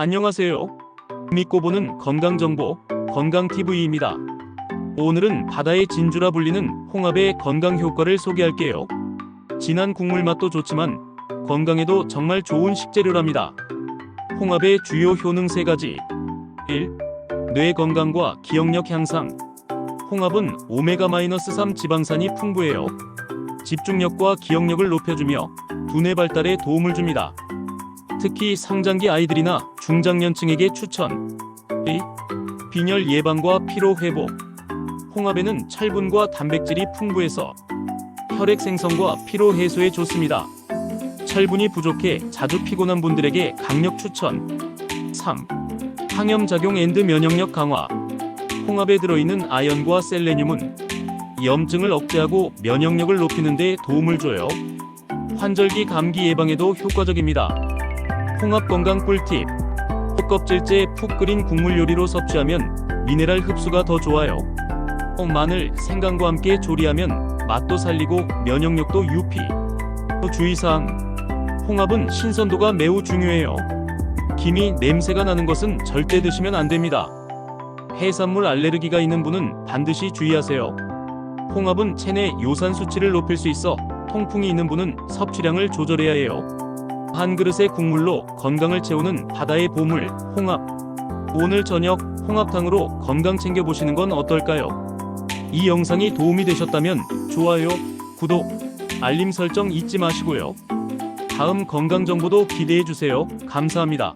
안녕하세요. 믿고 보는 건강정보 건강TV입니다. 오늘은 바다의 진주라 불리는 홍합의 건강 효과를 소개할게요. 진한 국물 맛도 좋지만 건강에도 정말 좋은 식재료랍니다. 홍합의 주요 효능 3가지 1. 뇌 건강과 기억력 향상 홍합은 오메가-3 지방산이 풍부해요. 집중력과 기억력을 높여주며 두뇌 발달에 도움을 줍니다. 특히 상장기 아이들이나 중장년층에게 추천. 2. 빈혈 예방과 피로 회복. 홍합에는 철분과 단백질이 풍부해서 혈액 생성과 피로 해소에 좋습니다. 철분이 부족해 자주 피곤한 분들에게 강력 추천. 3. 항염 작용 앤드 면역력 강화. 홍합에 들어있는 아연과 셀레늄은 염증을 억제하고 면역력을 높이는 데 도움을 줘요. 환절기 감기 예방에도 효과적입니다. 홍합 건강 꿀팁. 껍질째 푹 끓인 국물 요리로 섭취하면 미네랄 흡수가 더 좋아요. 어, 마늘, 생강과 함께 조리하면 맛도 살리고 면역력도 유피. 또 주의사항. 홍합은 신선도가 매우 중요해요. 김이 냄새가 나는 것은 절대 드시면 안 됩니다. 해산물 알레르기가 있는 분은 반드시 주의하세요. 홍합은 체내 요산 수치를 높일 수 있어 통풍이 있는 분은 섭취량을 조절해야 해요. 한 그릇의 국물로 건강을 채우는 바다의 보물, 홍합. 오늘 저녁 홍합탕으로 건강 챙겨보시는 건 어떨까요? 이 영상이 도움이 되셨다면 좋아요, 구독, 알림 설정 잊지 마시고요. 다음 건강 정보도 기대해 주세요. 감사합니다.